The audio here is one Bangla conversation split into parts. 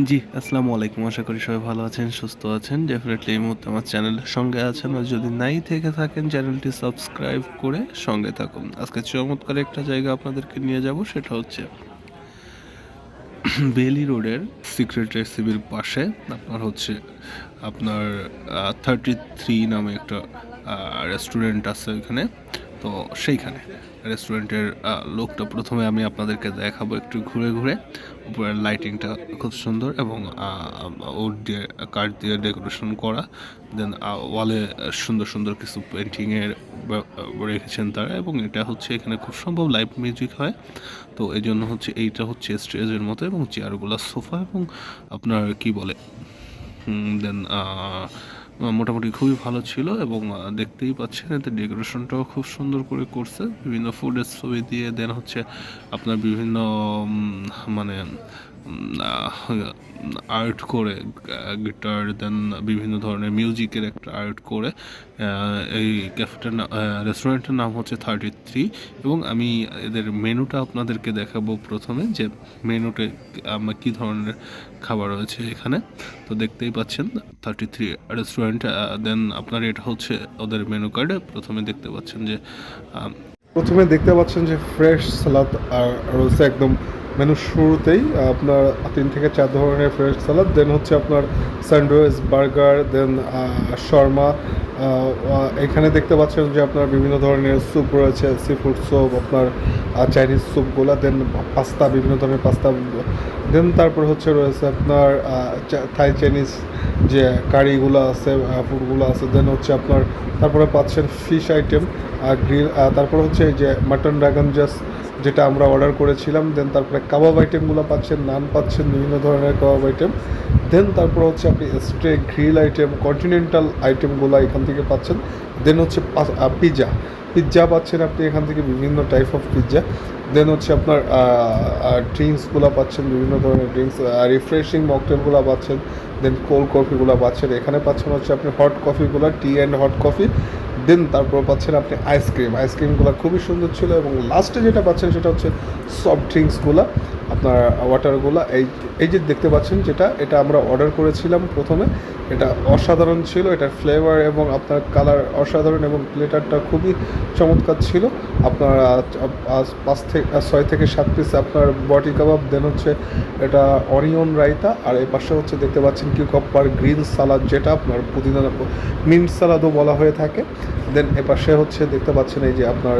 জি, আসসালামু আলাইকুম। আশা করি সবাই ভালো আছেন, সুস্থ আছেন। ডেফিনিটলি এই মুহূর্তে আমার চ্যানেলের সঙ্গে আছেন আর যদি নাই থেকে থাকেন চ্যানেলটি সাবস্ক্রাইব করে সঙ্গে থাকুন। আজকে চমৎকার একটা জায়গা আপনাদেরকে নিয়ে যাব সেটা হচ্ছে বেলি রোডের সিক্রেট রেসিপির পাশে আপনার হচ্ছে আপনার থার্টি থ্রি নামে একটা রেস্টুরেন্ট আছে ওইখানে তো সেইখানে রেস্টুরেন্টের লোকটা প্রথমে আমি আপনাদেরকে দেখাবো একটু ঘুরে ঘুরে উপরের লাইটিংটা খুব সুন্দর এবং ওর দিয়ে, কাঠ দিয়ে ডেকোরেশন করা দেন ওয়ালে সুন্দর সুন্দর কিছু পেন্টিংয়ের রেখেছেন তারা এবং এটা হচ্ছে এখানে খুব সম্ভব লাইভ মিউজিক হয়। তো এই জন্য হচ্ছে এইটা হচ্ছে স্টেজের মতো এবং চেয়ারগুলো সোফা এবং আপনার কি বলে দেন মোটামুটি খুবই ভালো ছিল এবং দেখতেই পাচ্ছেন এতে ডেকোরেশনটাও খুব সুন্দর করে করছে। বিভিন্ন ফুডের ছবি দিয়ে দেন হচ্ছে আপনার বিভিন্ন মানে আর্ট করে গিটার দেন বিভিন্ন ধরনের মিউজিকের একটা আর্ট করে এই ক্যাফেটার রেস্টুরেন্টের নাম হচ্ছে থার্টি থ্রি এবং আমি এদের মেনুটা আপনাদেরকে দেখাবো প্রথমে, যে মেনুতে আমার কী ধরনের খাবার রয়েছে এখানে। তো দেখতেই পাচ্ছেন থার্টি থ্রি রেস্টুরেন্ট দেন আপনার এটা হচ্ছে ওদের মেনু কার্ডে প্রথমে দেখতে পাচ্ছেন যে প্রথমে দেখতে পাচ্ছেন যে ফ্রেশ সালাদ আর রয়েছে একদম মেনু শুরুতেই আপনার তিন থেকে চার ধরনের ফ্রেশ সালাদ দেন হচ্ছে আপনার স্যান্ডউইচ বার্গার দেন শর্মা এখানে দেখতে পাচ্ছেন যে আপনার বিভিন্ন ধরনের স্যুপ রয়েছে সি ফুড স্যুপ আপনার চাইনিজ স্যুপগুলো দেন পাস্তা বিভিন্ন ধরনের পাস্তা দেন তারপর হচ্ছে রয়েছে আপনার থাই চাইনিজ যে কারিগুলো আছে ফুডগুলো আছে দেন হচ্ছে আপনার, তারপরে পাচ্ছেন ফিশ আইটেম গ্রিল তারপর হচ্ছে যে মাটন ড্রাগন জাস যেটা আমরা অর্ডার করেছিলাম দেন তারপরে কাবাব আইটেমগুলো পাচ্ছেন নান পাচ্ছেন, বিভিন্ন ধরনের কাবাব আইটেম দেন তারপর হচ্ছে আপনি স্ট্রে গ্রিল আইটেম কন্টিনেন্টাল আইটেমগুলো এখান থেকে পাচ্ছেন। দেন হচ্ছে পিৎজা পিৎজা পাচ্ছেন আপনি এখান থেকে বিভিন্ন টাইপ অফ পিৎজা দেন হচ্ছে আপনার ড্রিঙ্কসগুলো পাচ্ছেন, বিভিন্ন ধরনের ড্রিঙ্কস রিফ্রেশিং মকটেলগুলো পাচ্ছেন। দেন কোল্ড কফিগুলো পাচ্ছেন। এখানে পাচ্ছেন হচ্ছে আপনি hot কফিগুলো tea and hot coffee then, তারপর পাচ্ছেন আপনি আইসক্রিম আইসক্রিমগুলো খুবই সুন্দর ছিল এবং লাস্টে যেটা পাচ্ছেন সেটা হচ্ছে সফট ড্রিঙ্কসগুলো আপনার ওয়াটারগুলো এই এই যে দেখতে পাচ্ছেন যেটা, এটা আমরা অর্ডার করেছিলাম প্রথমে। এটা অসাধারণ ছিল, এটার ফ্লেভার এবং আপনার কালার অসাধারণ এবং প্লেটারটা খুবই চমৎকার ছিল। আপনার পাঁচ থেকে ছয় থেকে সাত পিস আপনার বটি কাবাব দেন হচ্ছে এটা অনিয়ন রায়তা, আর এই পাশে হচ্ছে দেখতে পাচ্ছেন কিউকাপ্পার গ্রিন সালাদ যেটা আপনার পুদিনা, মিন্ট সালাদও বলা হয়ে থাকে। দেন এপাশে হচ্ছে দেখতে পাচ্ছেন এই যে আপনার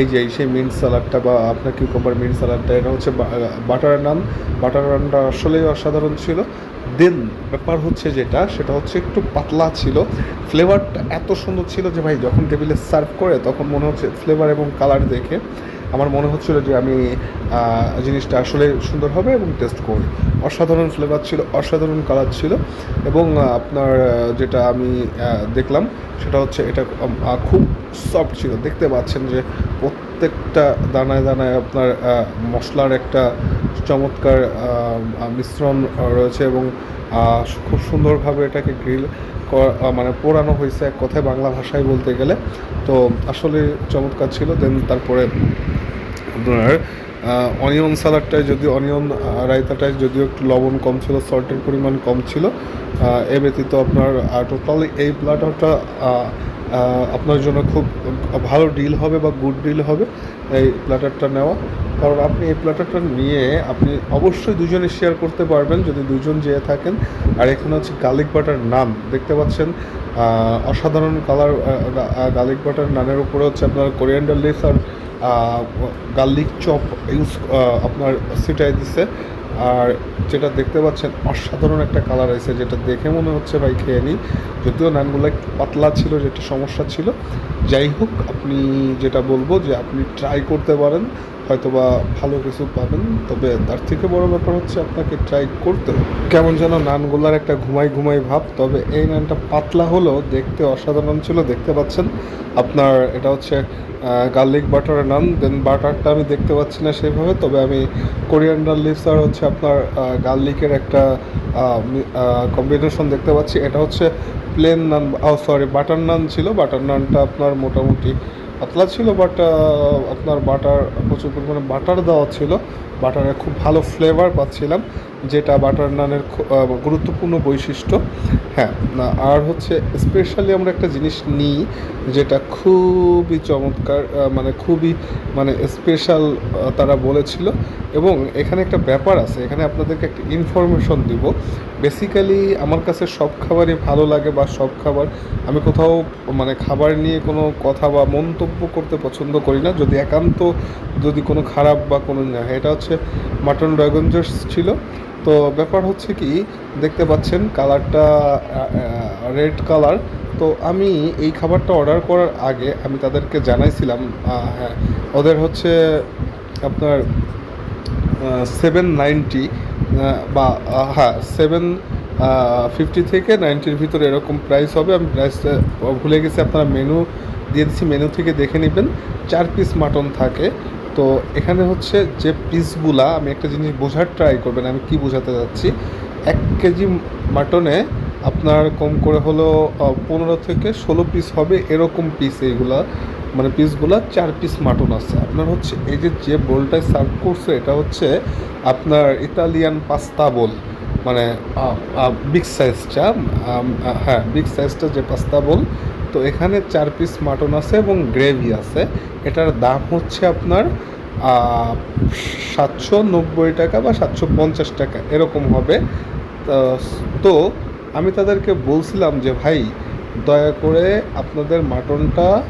এই যে সেই মিন্ট স্যালাডটা বা আপনার কিউকাম্বার মিন্ট স্যালাডটা এটা হচ্ছে বাটার নান বাটার নানটা আসলেই অসাধারণ ছিল। দেন ব্যাপার হচ্ছে যেটা, সেটা হচ্ছে একটু পাতলা ছিল। ফ্লেভারটা এত সুন্দর ছিল যে ভাই, যখন টেবিলে সার্ভ করে, তখন মনে হচ্ছে ফ্লেভার এবং কালার দেখে আমার মনে হচ্ছিল যে আমি জিনিসটা আসলে সুন্দর হবে এবং টেস্ট করি অসাধারণ ফ্লেভার ছিল, অসাধারণ কালার ছিল এবং আপনার যেটা আমি দেখলাম, সেটা হচ্ছে এটা খুব সফট ছিল। দেখতে পাচ্ছেন যে প্রত্যেকটা দানায় দানায় আপনার মশলার একটা চমৎকার মিশ্রণ রয়েছে এবং খুব সুন্দরভাবে এটাকে গ্রিল মানে পোড়ানো হয়েছে এক কথায় বাংলা ভাষায় বলতে গেলে। তো আসলে চমৎকার ছিল। দেন তারপরে আপনার অনিয়ন সালাডটায় যদি অনিয়ন রায়তাটায় যদিও একটু লবণ কম ছিল সল্টের পরিমাণ কম ছিল এ ব্যতীত আপনার টোটালি এই প্ল্যাটারটা আপনার জন্য খুব ভালো ডিল হবে বা গুড ডিল হবে এই প্ল্যাটারটা নেওয়া। কারণ আপনি এই প্ল্যাটারটা নিয়ে আপনি অবশ্যই দুজনে শেয়ার করতে পারবেন যদি দুজন যেয়ে থাকেন। আর এখানে হচ্ছে গার্লিক বাটার নান দেখতে পাচ্ছেন? অসাধারণ কালার গার্লিক বাটার নানের উপরে হচ্ছে আপনার কোরিয়ান্ডার লিভস আর গার্লিক চপ ইউজ আপনার সিটাই দিছে। আর যেটা দেখতে পাচ্ছেন, অসাধারণ একটা কালার আছে যেটা দেখে মনে হচ্ছে ভাই খেয়ে নিই। যদিও নানগুলো পাতলা ছিল যেটা সমস্যা ছিল। যাই হোক, আপনি যেটা বলব যে আপনি ট্রাই করতে পারেন, হয়তোবা ভালো কিছু পাবেন। তবে তার থেকে বড় ব্যাপার হচ্ছে আপনাকে ট্রাই করতে হবে। কেমন যেন নানগুলার একটা ঘুমাই ঘুমাই ভাব, তবে এই নানটা পাতলা হলেও দেখতে অসাধারণ ছিল। দেখতে পাচ্ছেন, আপনার এটা হচ্ছে গার্লিক বাটার নান দেন বাটারটা আমি দেখতে পাচ্ছি না সেভাবে, তবে আমি কোরিয়ান্ডার লিভস আর হচ্ছে আপনার গার্লিকের একটা কম্বিনেশন দেখতে পাচ্ছি। এটা হচ্ছে plain naan oh sorry butter naan ছিল। বাটার নানটা আপনার মোটামুটি পাতলা ছিল বাট আপনার বাটার প্রচুর পরিমাণে বাটার দেওয়া ছিল। বাটারের খুব ভালো ফ্লেভার পাচ্ছিলাম, যেটা বাটার নানের গুরুত্বপূর্ণ বৈশিষ্ট্য। হ্যাঁ আর হচ্ছে স্পেশালি আমরা একটা জিনিস নিই, যেটা খুবই চমৎকার মানে খুবই মানে স্পেশাল তারা বলেছিল। এবং এখানে একটা ব্যাপার আছে, এখানে আপনাদেরকে একটা ইনফরমেশন দিব। বেসিক্যালি আমার কাছে সব খাবারই ভালো লাগে বা সব খাবার, আমি কোথাও মানে খাবার নিয়ে কোনো কথা বা মন্তব্য করতে পছন্দ করি না। যদি একান্ত যদি কোনো খারাপ বা কোনো না, হয়। এটা হচ্ছে মাটন ড্রাগন জুস ছিল। তো ব্যাপার হচ্ছে কি, দেখতে পাচ্ছেন কালারটা রেড কালার। তো আমি এই খাবারটা অর্ডার করার আগে আমি তাদেরকে জানাইছিলাম হ্যাঁ ওদের হচ্ছে আপনার সেভেন নাইনটি বা হ্যাঁ সেভেন ফিফটি থেকে নাইনটির ভিতরে এরকম প্রাইস হবে। আমি প্রাইসটা ভুলে গেছি, আপনারা মেনু দিয়ে দিচ্ছি মেনু থেকে দেখে নেবেন। চার পিস মাটন থাকে। তো এখানে হচ্ছে যে পিসগুলা আমি একটা জিনিস বোঝার ট্রাই করবেন, আমি কি বোঝাতে যাচ্ছি? এক কেজি মাটনে আপনার কম করে হলো পনেরো থেকে ষোলো পিস হবে এরকম পিস এইগুলা মানে পিসগুলা চার পিস মাটন আছে। আপনার হচ্ছে এই যে যে বোলটায় সার্ভ করছে, এটা হচ্ছে আপনার ইতালিয়ান পাস্তা বোল মানে বিগ সাইজটা হ্যাঁ বিগ সাইজটা যে পাস্তা বল তো এখানে চার পিস মাটন আছে এবং গ্রেভি আছে। এটার দাম হচ্ছে আপনার সাতশো নব্বই টাকা বা সাতশো পঞ্চাশ টাকা, এরকম হবে। তো- আমি তাদেরকে বলছিলাম যে, ভাই, দয়া করে আপনাদের মাটনটা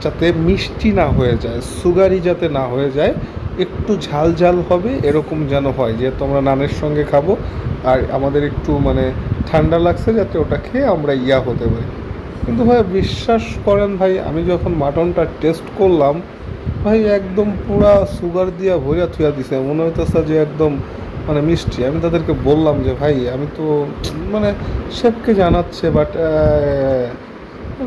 যাতে মিষ্টি না হয়ে যায় সুগারি যাতে না হয়ে যায় একটু ঝাল ঝাল হবে, এরকম যেন হয়। যেহেতু আমরা নানের সঙ্গে খাব, আর আমাদের একটু মানে ঠান্ডা লাগছে যাতে ওটা খেয়ে আমরা ইয়া হতে পারি। কিন্তু ভাই, বিশ্বাস করেন ভাই, আমি যখন মাটনটা টেস্ট করলাম, ভাই একদম পুরা সুগার দিয়া ভরিয়া থুয়া দিছে। মনে হইতেছে যে একদম মানে মিষ্টি। আমি তাদেরকে বললাম যে, ভাই, আমি তো মানে শেফকে জানাচ্ছে বাট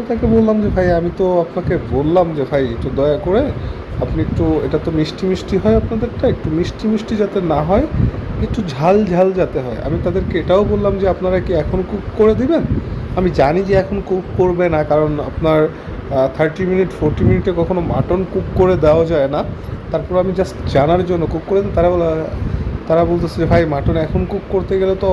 তাকে বললাম যে, ভাই, আমি তো আপনাকে বললাম যে, ভাই, একটু দয়া করে আপনি একটু, এটা তো মিষ্টি মিষ্টি হয় আপনাদেরটা, একটু মিষ্টি মিষ্টি যাতে না হয়, একটু ঝাল ঝাল যাতে হয়। আমি তাদেরকে এটাও বললাম যে, আপনারা কি এখন কুক করে দিবেন? আমি জানি যে এখন কুক করবে না, কারণ আপনার থার্টি মিনিট ফোরটি মিনিটে কখনো মাটন কুক করে দেওয়া যায় না। তারপর আমি জাস্ট জানার জন্য কুক করে তারা বলে, তারা বলতেছে যে, ভাই মাটন এখন কুক করতে গেলে তো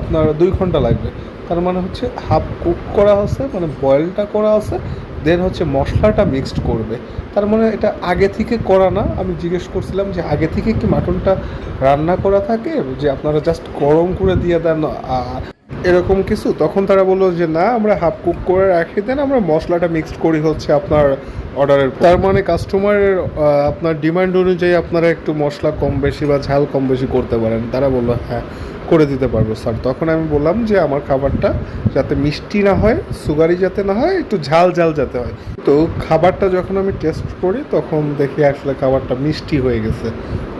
আপনার দুই ঘণ্টা লাগবে। তার মানে হচ্ছে হাফ কুক করা আছে মানে বয়েলটা করা আছে দেন হচ্ছে মশলাটা মিক্সড করবে। তার মানে এটা আগে থেকে করা না। আমি জিজ্ঞেস করছিলাম যে আগে থেকে কি মাটনটা রান্না করা থাকে? যে আপনারা জাস্ট গরম করে দিয়ে দেন এরকম কিছু? তখন তারা বলল যে না, আমরা হাফ কুক করে রাখি দেন আমরা মশলাটা মিক্সড করি হচ্ছে আপনার অর্ডারের তার মানে কাস্টমারের আপনার ডিমান্ড অনুযায়ী আপনারা একটু মশলা কম বেশি বা ঝাল কম বেশি করতে পারেন। তারা বলল হ্যাঁ। করে দিতে পারব, স্যার। তখন আমি বললাম যে আমার খাবারটা যাতে মিষ্টি না হয়, সুগারি যাতে না হয়, একটু ঝাল ঝাল যাতে হয়। তো খাবারটা যখন আমি টেস্ট করি, তখন দেখি আসলে খাবারটা মিষ্টি হয়ে গেছে।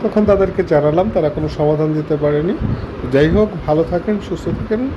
তখন তাদেরকে জানালাম, তারা কোনো সমাধান দিতে পারেনি। যাই হোক, ভালো থাকেন, সুস্থ থাকেন।